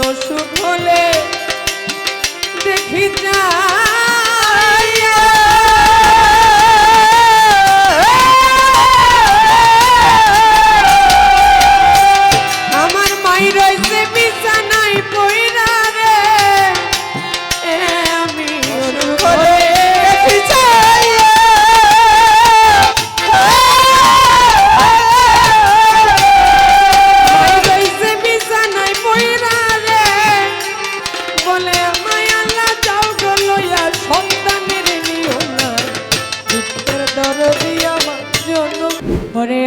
অসুখ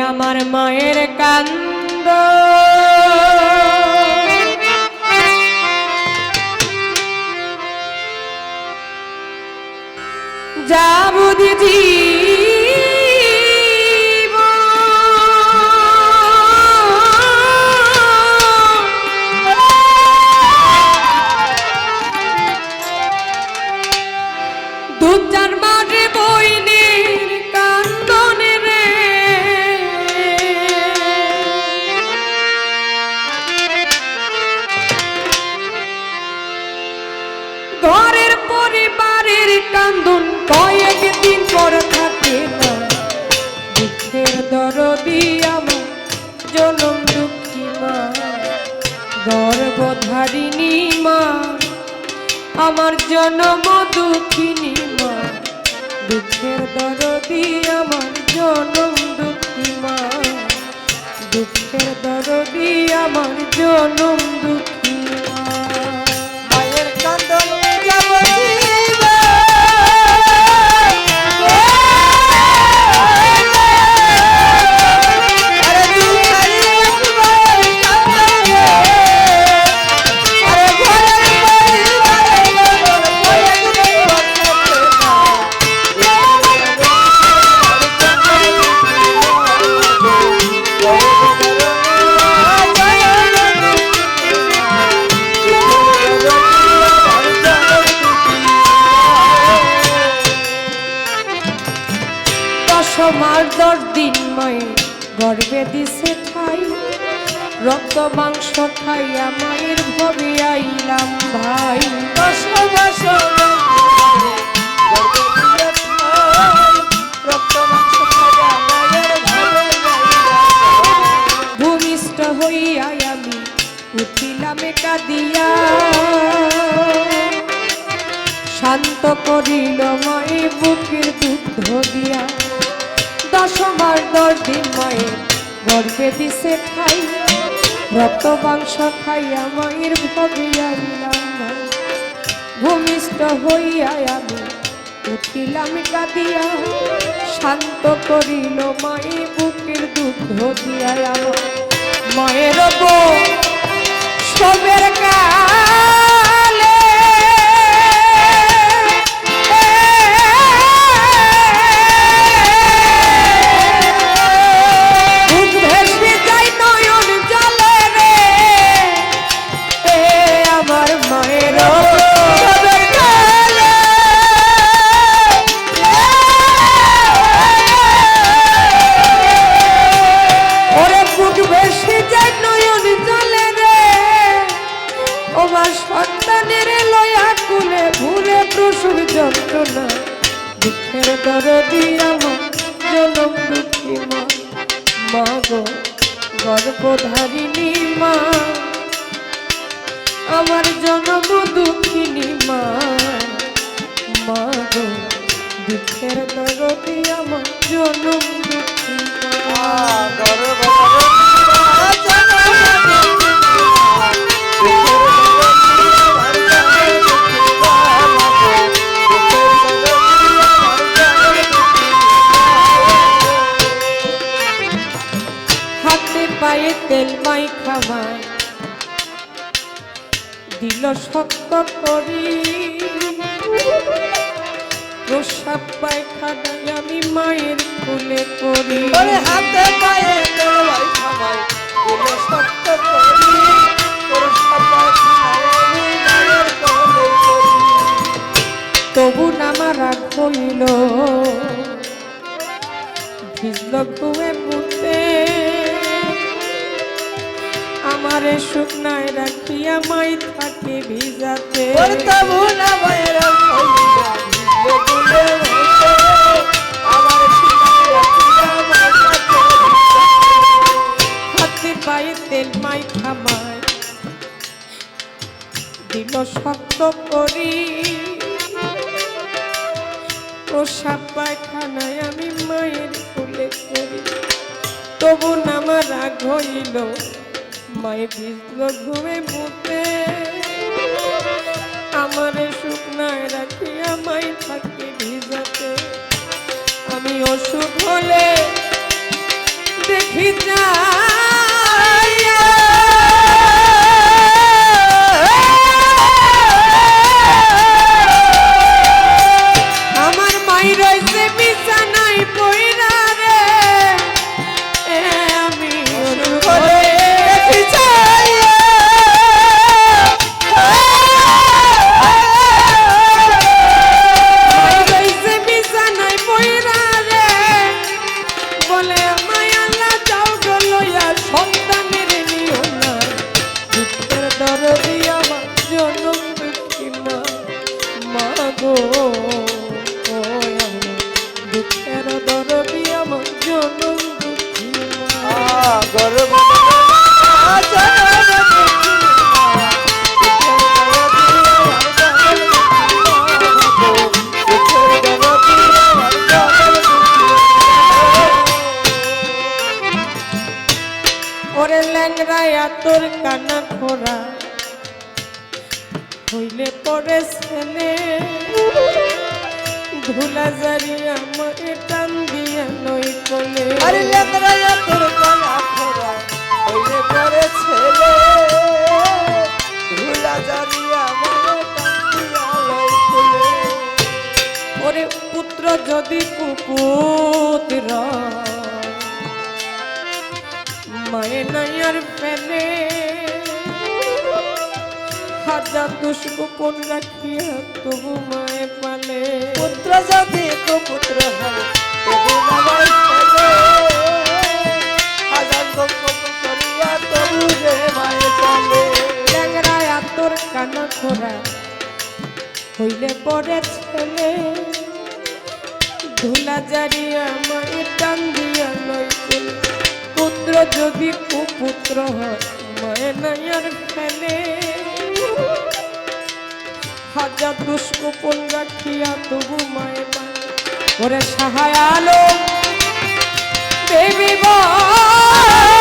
আমার মায়ের কান্দ। যা বুঝি জনম দুঃখিনী মা দুঃখের দরদি আমার জনম দুঃখী মা। দুঃখের দরদি আমার জনম মাস দশ দিন গর্বে দিছে ঠাই। রক্ত, মাংস খাইয়া মায়ের ভবে আইলাম ভাই। ভূমিষ্ঠ হইয়া আমি উঠিলাম কাঁদিয়া দশ গর্ভে দিছে রক্ত মাংস খাইয়া মায়ের ভূমিষ্ঠ হইয়া আমি উঠিলাম কাঁদিয়া, শান্ত করিল মায়ে বুকের দুগ্ধ দিয়া মায়ের সবের কালে দরদি আমার জনম দুঃখী মা মা গো মা, আমার জনম দুঃখিনী মা। মা গো, দুঃখের দরদি আমার জনম দুঃখী মা। পায়ে তেল মাই খাবার দিল সত্য করি প্রসাব পায়খানায় আমি মায়ের ফুলে করি হাতে পায়ে মাই থাকে ভিজাতে। তবু না মায়ের হাতে পায়ে তেল মাই। খামায় দিল শক্ত করি। প্রসাব পায়খানায় আমি মায়ের কোলে করি। তবু নামার রাগ হইল মায়ে ভিজল ঘুমে মুতে আমারে শুকনায় রাখিয়া মাই থাকে ভিজাতে। আমি অসুখ হলে দেখি যাইয়া ওরে ল্যাংরায়া তোর কানা খোরা হইলে পরে ছেলে। ধুলা জারি আমাকে টান দিয়া নই কোলে। আরে লেকরায়া তোর গলা খোরা হইলে পরে ছেলে। ধুলা জারিয়া মনে টাকিয়া লই ফুলে ওরে পুত্র যদি কুপুত্র মায়ে নাই আর ফেলে। হাজার দোষ গোপন রাখিয়া তবু মায়ে পালে। পুত্র যদি যদি কুপুত্র হয়, মায়ে নাই আর ফেলে। হাজার দুষ্কুপন রাখিয়া তবু মায়ে ওরে সাহায় আলো। দেবী বলে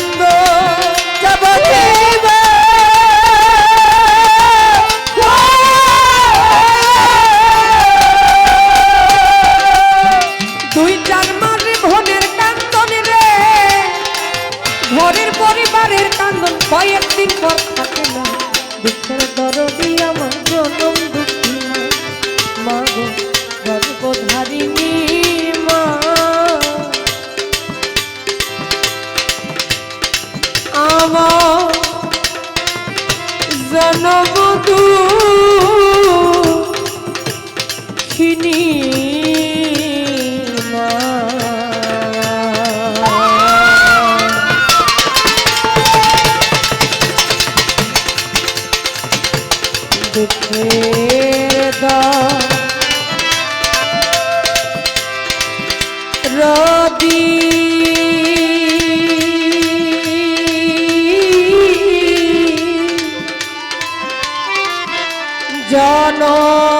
দরদি আমার জনম Allah.